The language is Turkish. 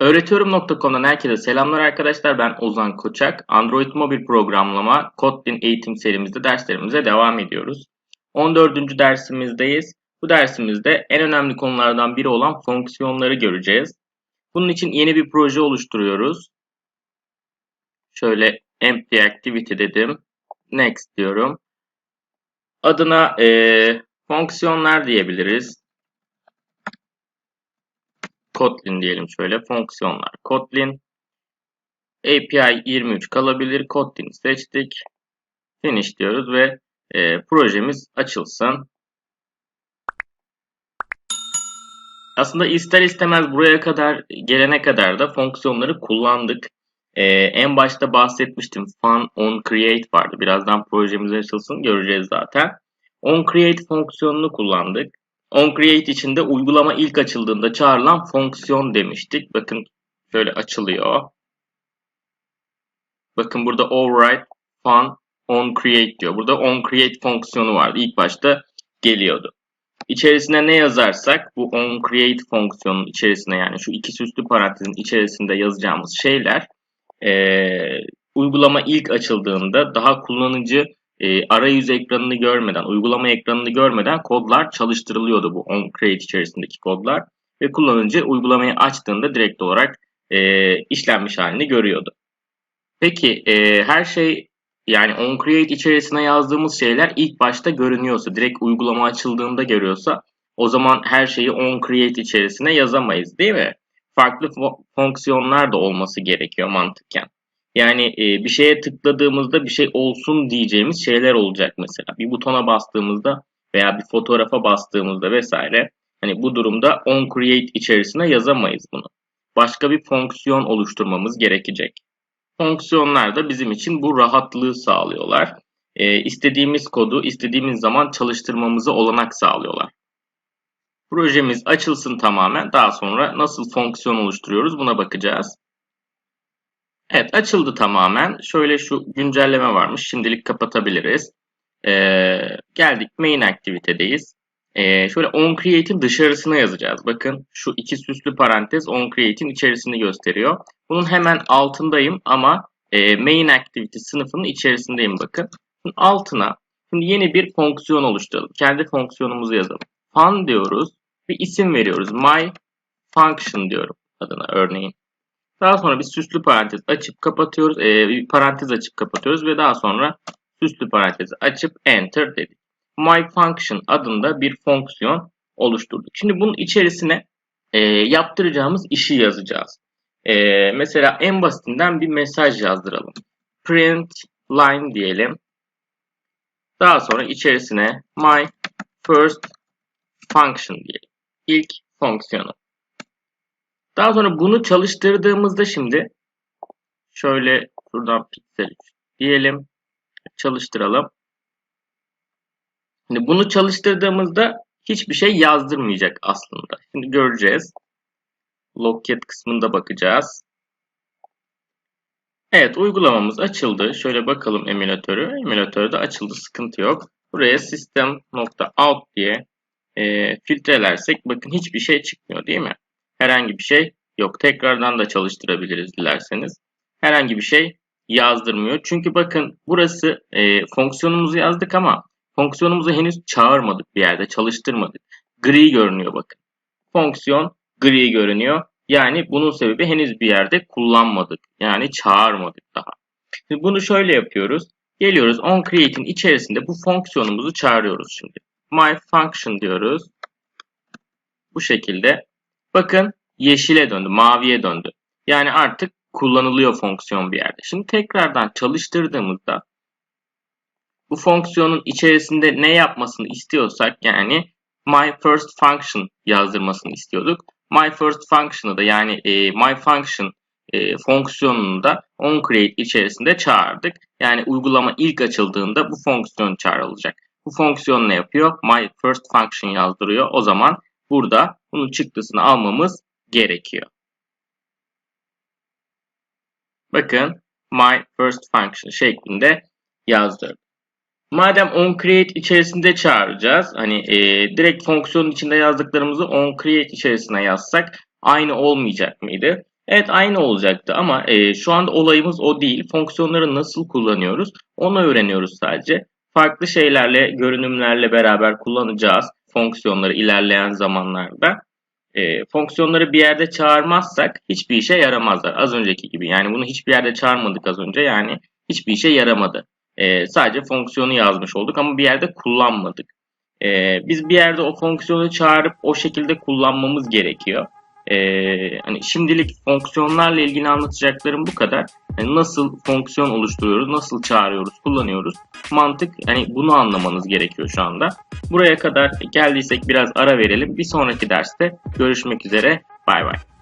Öğretiyorum.com'dan herkese selamlar arkadaşlar. Ben Ozan Koçak. Android mobil programlama Kotlin eğitim serimizde derslerimize devam ediyoruz. 14. dersimizdeyiz. Bu dersimizde en önemli konulardan biri olan fonksiyonları göreceğiz. Bunun için yeni bir proje oluşturuyoruz. Şöyle empty activity dedim. Next diyorum. Adına e, fonksiyonlar diyebiliriz. Kotlin diyelim şöyle. Fonksiyonlar. Kotlin. API 23 kalabilir. Kotlin'i seçtik. Finish diyoruz ve e, projemiz açılsın. Aslında ister istemez buraya kadar gelene kadar da fonksiyonları kullandık. Ee, en başta bahsetmiştim. Fun on create vardı. Birazdan projemiz açılsın göreceğiz zaten. On create fonksiyonunu kullandık. OnCreate içinde uygulama ilk açıldığında çağrılan fonksiyon demiştik. Bakın şöyle açılıyor. Bakın burada override fun onCreate diyor. Burada onCreate fonksiyonu vardı. İlk başta geliyordu. İçerisine ne yazarsak bu onCreate fonksiyonun içerisine yani şu iki süslü parantezin içerisinde yazacağımız şeyler e, uygulama ilk açıldığında daha kullanıcı e, arayüz ekranını görmeden, uygulama ekranını görmeden kodlar çalıştırılıyordu bu onCreate içerisindeki kodlar. Ve kullanıcı uygulamayı açtığında direkt olarak e, işlenmiş halini görüyordu. Peki e, her şey yani onCreate içerisine yazdığımız şeyler ilk başta görünüyorsa, direkt uygulama açıldığında görüyorsa o zaman her şeyi onCreate içerisine yazamayız değil mi? Farklı fonksiyonlar da olması gerekiyor mantıken. Yani e, bir şeye tıkladığımızda bir şey olsun diyeceğimiz şeyler olacak mesela. Bir butona bastığımızda veya bir fotoğrafa bastığımızda vesaire. Hani bu durumda on create içerisine yazamayız bunu. Başka bir fonksiyon oluşturmamız gerekecek. Fonksiyonlar da bizim için bu rahatlığı sağlıyorlar. E, istediğimiz kodu istediğimiz zaman çalıştırmamızı olanak sağlıyorlar. Projemiz açılsın tamamen. Daha sonra nasıl fonksiyon oluşturuyoruz buna bakacağız. Evet açıldı tamamen. Şöyle şu güncelleme varmış. Şimdilik kapatabiliriz. Ee, geldik main aktivitedeyiz. Ee, şöyle onCreate'in dışarısına yazacağız. Bakın şu iki süslü parantez onCreate'in içerisini gösteriyor. Bunun hemen altındayım ama e, main activity sınıfının içerisindeyim bakın. Bunun altına şimdi yeni bir fonksiyon oluşturalım. Kendi fonksiyonumuzu yazalım. Fun diyoruz. Bir isim veriyoruz. My function diyorum adına örneğin. Daha sonra bir süslü parantez açıp kapatıyoruz. E, parantez açıp kapatıyoruz ve daha sonra süslü parantezi açıp enter dedik. My function adında bir fonksiyon oluşturduk. Şimdi bunun içerisine e, yaptıracağımız işi yazacağız. E, mesela en basitinden bir mesaj yazdıralım. Print line diyelim. Daha sonra içerisine my first function diyelim. İlk fonksiyonu. Daha sonra bunu çalıştırdığımızda şimdi şöyle şuradan piksel diyelim. Çalıştıralım. Şimdi bunu çalıştırdığımızda hiçbir şey yazdırmayacak aslında. Şimdi göreceğiz. Logcat kısmında bakacağız. Evet uygulamamız açıldı. Şöyle bakalım emülatörü. Emülatörde açıldı sıkıntı yok. Buraya system.out diye e, filtrelersek bakın hiçbir şey çıkmıyor değil mi? Herhangi bir şey yok. Tekrardan da çalıştırabiliriz dilerseniz. Herhangi bir şey yazdırmıyor. Çünkü bakın burası e, fonksiyonumuzu yazdık ama fonksiyonumuzu henüz çağırmadık bir yerde, çalıştırmadık. Gri görünüyor bakın. Fonksiyon gri görünüyor. Yani bunun sebebi henüz bir yerde kullanmadık. Yani çağırmadık daha. Şimdi bunu şöyle yapıyoruz. Geliyoruz onCreate'in içerisinde bu fonksiyonumuzu çağırıyoruz şimdi. My function diyoruz. Bu şekilde Bakın yeşile döndü, maviye döndü. Yani artık kullanılıyor fonksiyon bir yerde. Şimdi tekrardan çalıştırdığımızda bu fonksiyonun içerisinde ne yapmasını istiyorsak yani my first function yazdırmasını istiyorduk. My first function'ı da yani e, my function e, fonksiyonunu da onCreate içerisinde çağırdık. Yani uygulama ilk açıldığında bu fonksiyon çağrılacak. Bu fonksiyon ne yapıyor? My first function yazdırıyor. O zaman burada bunun çıktısını almamız gerekiyor. Bakın my first function şeklinde yazdırdım. Madem onCreate içerisinde çağıracağız. Hani e, direkt fonksiyonun içinde yazdıklarımızı onCreate içerisine yazsak aynı olmayacak mıydı? Evet aynı olacaktı ama e, şu anda olayımız o değil. Fonksiyonları nasıl kullanıyoruz onu öğreniyoruz sadece. Farklı şeylerle, görünümlerle beraber kullanacağız fonksiyonları ilerleyen zamanlarda. E, fonksiyonları bir yerde çağırmazsak hiçbir işe yaramazlar. Az önceki gibi. Yani bunu hiçbir yerde çağırmadık az önce. Yani hiçbir işe yaramadı. E, sadece fonksiyonu yazmış olduk ama bir yerde kullanmadık. E, biz bir yerde o fonksiyonu çağırıp o şekilde kullanmamız gerekiyor. Ee, hani şimdilik fonksiyonlarla ilgili anlatacaklarım bu kadar. Yani nasıl fonksiyon oluşturuyoruz, nasıl çağırıyoruz, kullanıyoruz. Mantık hani bunu anlamanız gerekiyor şu anda. Buraya kadar geldiysek biraz ara verelim. Bir sonraki derste görüşmek üzere. Bay bay.